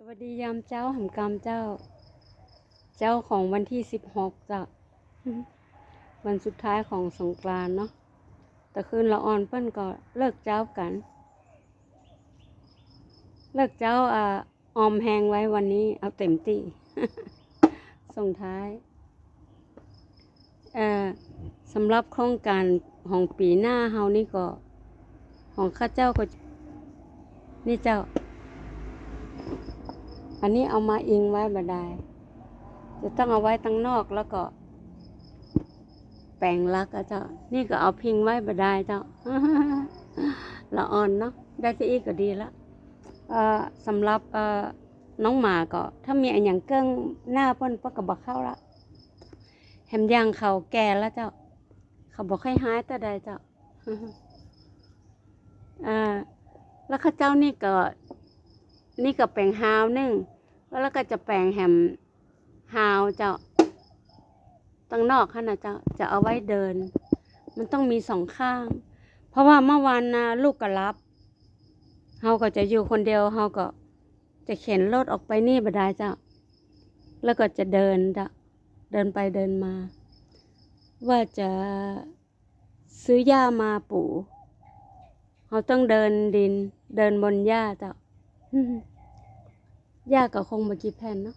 สวัสดียามเจ้าหำกรรมเจ้า เจ้าของวันที่สิบหกจ้ะวันสุดท้ายของสงกรานเนาะแต่คืนละออนเปิ้นก็เลิกเจ้ากัน เลิกเจ้าอ่าออมแหงไว้วันนี้เอาเต็มที่ส่งท้ายเอ่อสำหรับโครงการของปีหน้าเฮานี่ก็ ของข้าเจ้าก็ นี่เจ้า อันนี้เอามาอิงไว้บันไดจะต้องเอาไว้ตั้งนอกแล้วก็ แปลงลักอะเจ้า นี่ก็เอาพิงไว้บันไดเจ้าละอ่อนเนาะ ได้ที่อีกก็ดีละเอ่อสำหรับน้องหมาก็ ถ้ามีอันอย่างเกิ้งหน้าเปิ้นเปิ้นก็บอกเข้าละแหมยางเขาแก่แล้วเจ้า เขาบอกให้หายแต่ใดเจ้าอ่าแล้วข้าเจ้านี่ก็ นี่ก็แปลงฮาวหนึ่ง แล้วก็จะแปลงแฮมฮาวเจ้าตั้งนอกค่ะนะเจ้าจะเอาไว้เดิน มันต้องมีสองข้าง เพราะว่าเมื่อวานนะลูกก็รับเฮาก็จะอยู่คนเดียวเฮาก็จะเข็นรถออกไปนี่บัดได้เจ้าแล้วก็จะเดินเจ้าเดินไปเดินมา ว่าจะซื้อหญ้ามาปลูกเขาต้องเดินดิน เดินบนหญ้าเจ้า หญ้าก็คงมากี่แผ่นเนาะ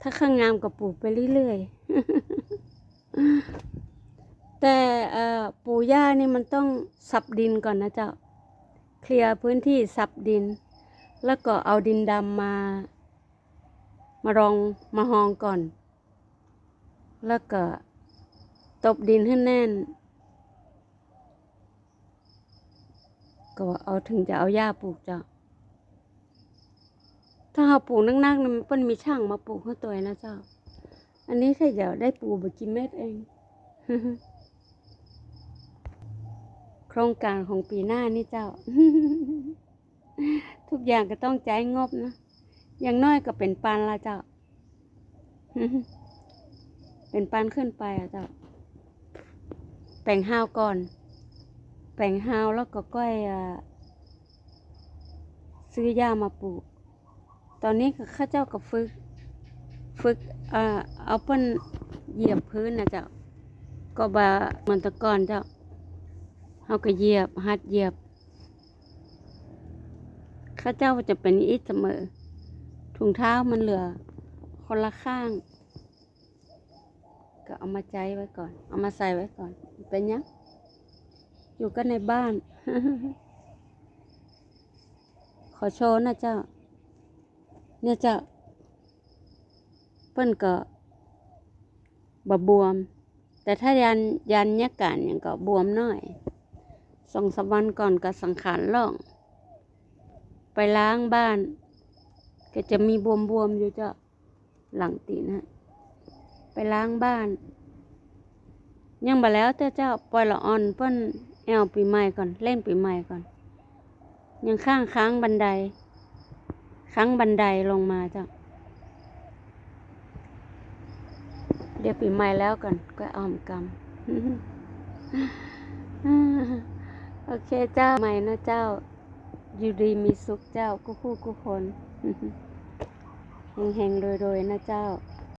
ถ้าข้างงามก็ปลูกไปเรื่อยๆ แต่เออปลูกหญ้านี่มันต้องสับดินก่อนนะเจ้า เคลียร์พื้นที่สับดิน แล้วก็เอาดินดำมา มารองมาหองก่อน แล้วก็ตบดินให้แน่น ก็เอาถึงจะเอาหญ้าปลูกเจ้า ถ้าเราปลูกนักๆนี่มันเปิ้นมีช่างมาปลูกให้ตัวนะเจ้า อันนี้ถ้าเดี๋ยวได้ปลูกบกี่เม็ดเอง โครงการของปีหน้านี่เจ้า ทุกอย่างก็ต้องใจายงบนะ อย่างน้อยก็เป็นปันละเจ้า เป็นปันขึ้นไปอะเจ้า แปลงห้าวก่อน แปลงห้าวแล้วก็ก้อยอซื้อหญ้ามาปลูก ตอนนี้ข้าเจ้าก็ฝึก ฝึกเอ่อเอาเปิ้นเหยียบพื้นนะเจ้าก็บาเหมือนตะกอนเจ้าเขาก็เหยียบหัดเหยียบข้าเจ้าจะเป็นอีกเสมอ ถุงเท้ามันเหลือ คนละข้าง ก็เอามาใจไว้ก่อน เอามาใส่ไว้ก่อน เป็นยังอยู่กันในบ้าน ขอโชว์นะเจ้า เนี่ยเจ้าเปิ้นก็บบวม แต่ถ้ายันยันยาการอย่างก็บวมน่อยสองสามวันก่อนก็สังขารล่อง ไปล้างบ้าน ก็จะมีบวมบวมๆอยู่เจ้าหลังตีนะไปล้างบ้าน ยังบ่แล้วแต่เจ้าปล่อยละอ่อนเปิ้นแอวปีใหม่ก่อนเล่นปีใหม่ก่อน ยังข้างค้างบันได ข้างบันไดลงมาจ้ะ เดี๋ยวปีใหม่แล้วกันก็ออมกรรมโอเคเจ้าใหม่นะเจ้า อยู่ดีมีสุขเจ้ากู้คู่กู้คนเฮงๆรวยๆนะเจ้า